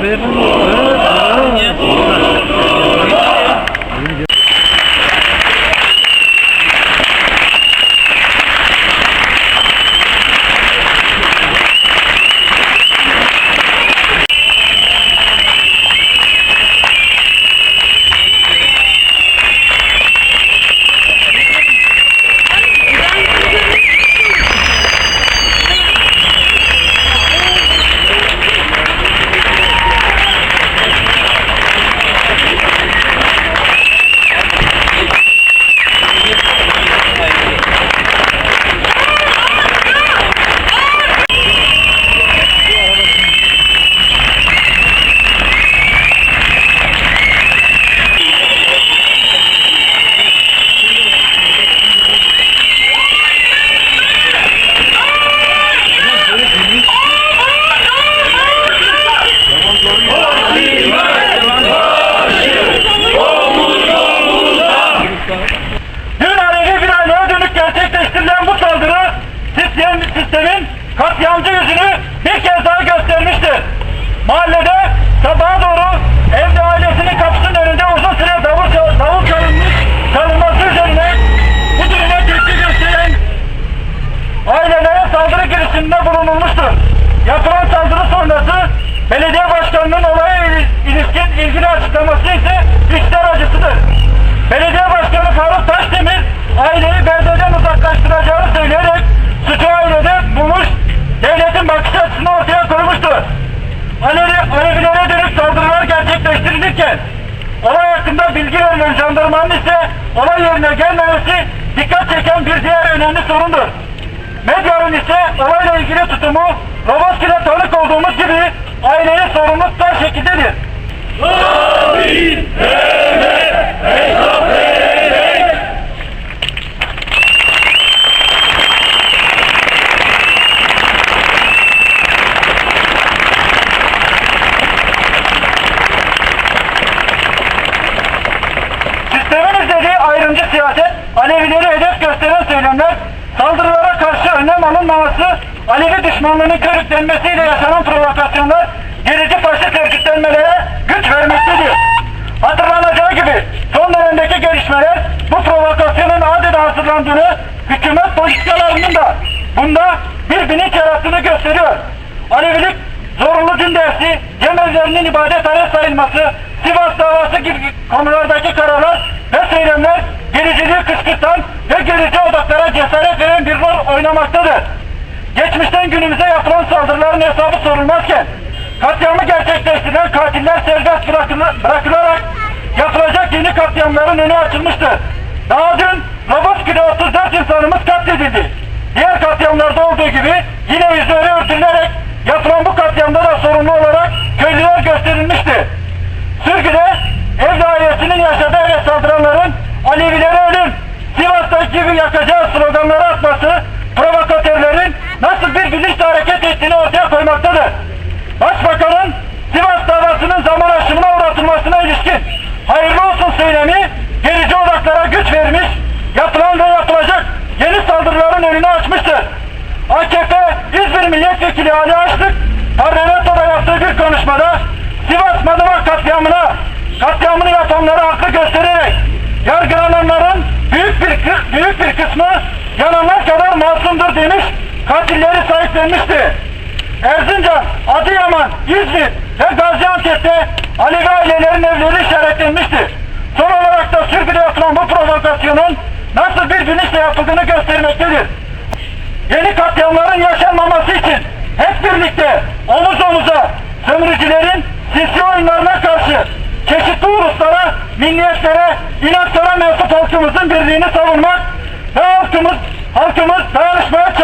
ver, né? Sistemin katliamcı yüzünü bir kez daha göstermiştir. Mahallede sabaha doğru evde ailesinin kapısının önünde uzun süre davul, davul çalınmış, çalınması üzerine bu duruma tepki gösteren ailelere saldırı girişiminde bulunulmuştur. Yapılan saldırı sonrası belediye başkanının olaya il- ilişkin ilgili açıklaması ise gerçekleştirilirken olay hakkında bilgi verilen jandarmanın ise olay yerine gelmemesi dikkat çeken bir diğer önemli sorundur. Medyanın ise olayla ilgili tutumu Roboski'de tanık olduğumuz gibi aileyi sorumlu tutan şekildedir. Sistemin Alevileri hedef gösteren söylemler, saldırılara karşı önlem alınmaması, Alevi düşmanlığının körüklenmesiyle yaşanan provokasyonlar, gerici faşist örgütlenmelere güç vermektedir. Hatırlanacağı gibi son dönemdeki gelişmeler bu provokasyonun adeta hazırlandığını, hükümet politikalarının da bunda bir bilinç yarattığını gösteriyor. Alevilik zorunlu din dersi, cemevlerinin ibadethane sayılması, Sivas davası gibi konulardaki kararlar ve söylemler gericiliği kışkırtan ve gerici odaklara cesaret veren bir rol oynamaktadır. Geçmişten günümüze yapılan saldırıların hesabı sorulmazken, katliamı gerçekleştirilen katiller serbest bırakılarak yapılacak yeni katliamların önü açılmıştır. Daha dün Roboski'de 34 insanımız katledildi. Diğer katliamlarda olduğu gibi yine yüzleri örtülerek yapılan bu katliamda da sorumlu olarak köylüler gösterilmişti. Sürgüde ev ailesinin yaşadığı eve saldıranların Alevilere ölüm, Sivas'taki gibi yakacağı sloganları atması provokatörlerin nasıl bir bilinçle hareket ettiğini ortaya koymaktadır. Başbakanın Sivas davasının zaman aşımına uğratılmasına ilişkin hayırlı olsun söylemi gerici odaklara güç vermiş, yapılan ve yapılacak yeni saldırıların önünü açmıştır. AKP İzmir Milletvekili Ali Açlık parlamentoda yaptığı bir konuşmada Sivas Madımak katliamına katliamını yapanları haklı göstererek yargılananların büyük bir büyük bir kısmı yananlar kadar masumdur demiş, katilleri sahiplenmişti. Erzincan, Adıyaman, İzmir ve Gaziantep'te Alevi ailelerin evleri işaretlenmiştir. Son olarak da Sürgü'de yapılan bu provokasyonun nasıl bir bilinçle yapıldığını göstermektedir. Yeni katliamların yaşanmaması için hep birlikte omuz omuza sömürücülerin sinsi oyunlarına karşı çeşitli uluslara, milliyetlere, inançlara mensup halkımızın birliğini savunmak ve halkımız, halkımız dayanışmaya